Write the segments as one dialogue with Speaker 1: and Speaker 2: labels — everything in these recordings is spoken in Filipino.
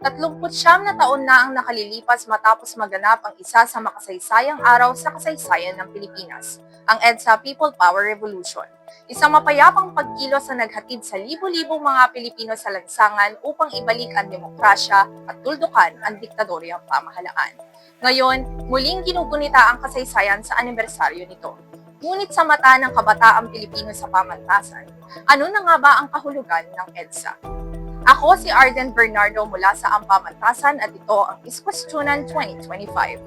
Speaker 1: 39 na taon na ang nakalilipas matapos maganap ang isa sa makasaysayang araw sa kasaysayan ng Pilipinas, ang EDSA People Power Revolution. Isang mapayapang pagkilos na naghatid sa libo-libong mga Pilipino sa lansangan upang ibalik ang demokrasya at tuldukan ang diktadoryang pamahalaan. Ngayon, muling ginugunita ang kasaysayan sa anibersaryo nito. Ngunit sa mata ng kabataang Pilipino sa pamantasan, ano na nga ba ang kahulugan ng EDSA? Ako si Arden Bernardo mula sa Ampamantasan at ito ang Iskwestiyonan 2025.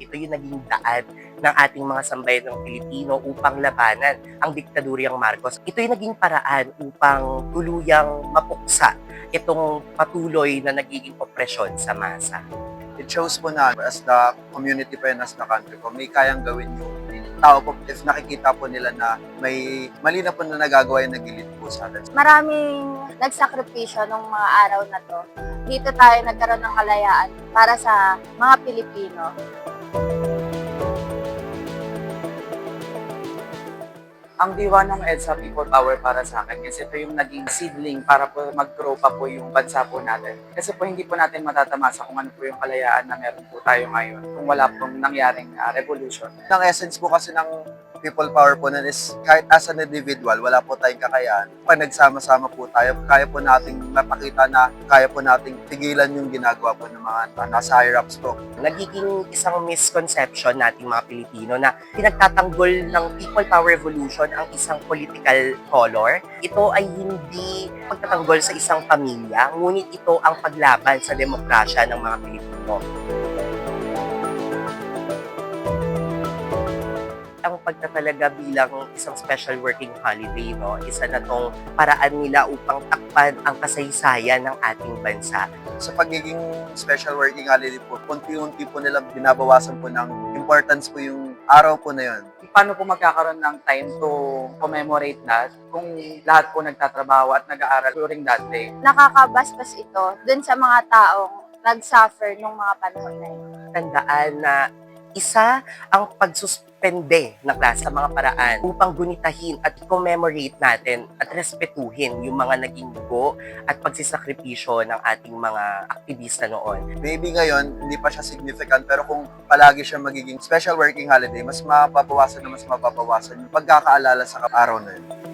Speaker 2: ito yung naging daan ng ating mga sambayan ng Pilipino upang labanan ang diktadoryang Marcos. Ito yung naging paraan upang tuluyang mapuksa itong patuloy na nagiging opresyon sa masa.
Speaker 3: it shows po na as the community po and as the country po, may kayang gawin yung tao po if nakikita po nila na may mali na po na nagagawa yung nagilid po sa atin.
Speaker 4: maraming nagsakripisyo nung mga araw na to. Dito tayo nagkaroon ng kalayaan para sa mga Pilipino.
Speaker 5: Ang diwa ng EDSA People Power para sa akin kasi ito yung naging seedling para po mag-grow pa po yung bansa po natin. Kasi po hindi po natin matatamasa kung ano po yung kalayaan na meron po tayo ngayon kung wala pong nangyaring ah, revolution.
Speaker 3: Ang essence po kasi ng people power po nun is kahit as an individual, wala po tayong kakayahan. Pag nagsama-sama po tayo, kaya po nating mapakita na kaya po nating tigilan yung ginagawa po ng mga uh, nasa higher ups po.
Speaker 2: Nagiging isang misconception nating mga Pilipino na pinagtatanggol ng People Power Revolution ang isang political color. Ito ay hindi pagtatanggol sa isang pamilya, ngunit ito ang paglaban sa demokrasya ng mga Pilipino. Ang pagtatalaga bilang isang special working holiday, no? Isa na tong paraan nila upang takpan ang kasaysayan ng ating bansa.
Speaker 3: Sa pagiging special working holiday po, unti-unti po nilang binabawasan po ng importance po yung araw po na yun.
Speaker 5: Paano po magkakaroon ng time to commemorate that kung lahat po nagtatrabaho at nag-aaral during that day?
Speaker 4: Nakakabastos ito dun sa mga taong nag-suffer nung mga panahon na yun.
Speaker 2: tandaan na isa ang pagsuspende ng klase sa mga paraan upang gunitahin at commemorate natin at respetuhin yung mga naging dugo at pagsisakripisyo ng ating mga aktivista noon.
Speaker 3: Maybe ngayon, hindi pa siya significant, pero kung palagi siya magiging special working holiday, mas mapapawasan na mas mapapawasan yung pagkakaalala sa araw na yun.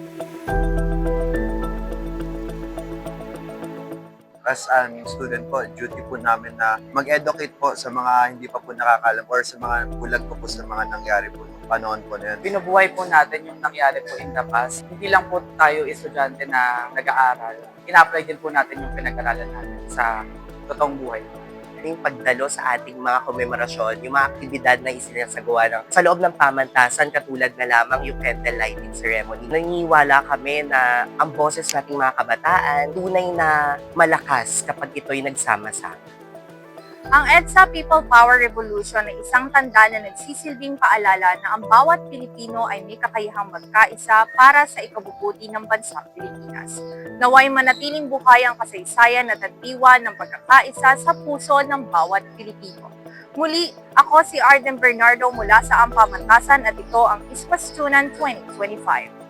Speaker 3: As an student po, duty po namin na mag-educate po sa mga hindi pa po nakakalam or sa mga bulag po po sa mga nangyari po nung panahon po na yun.
Speaker 5: binubuhay po natin yung nangyari po in the past. Hindi lang po tayo estudyante na nag-aaral. Ina-apply din po natin yung pinag-aralan natin sa totoong buhay.
Speaker 2: Yung pagdalo sa ating mga komemorasyon, yung mga aktibidad na isinasagawa ng, sa loob ng pamantasan, katulad na lamang yung candle lighting ceremony. Naniniwala kami na ang boses nating mga kabataan tunay na malakas kapag ito'y nagsama-sama.
Speaker 1: Ang EDSA People Power Revolution ay isang tanda na nagsisilbing paalala na ang bawat Pilipino ay may kakayahang magkaisa para sa ikabubuti ng bansang Pilipinas. Naway manatiling buhay ang kasaysayan at diwa ng pagkakaisa sa puso ng bawat Pilipino. Muli, ako si Arden Bernardo mula sa Ampamantasan at ito ang Iskwestiyonan 2025.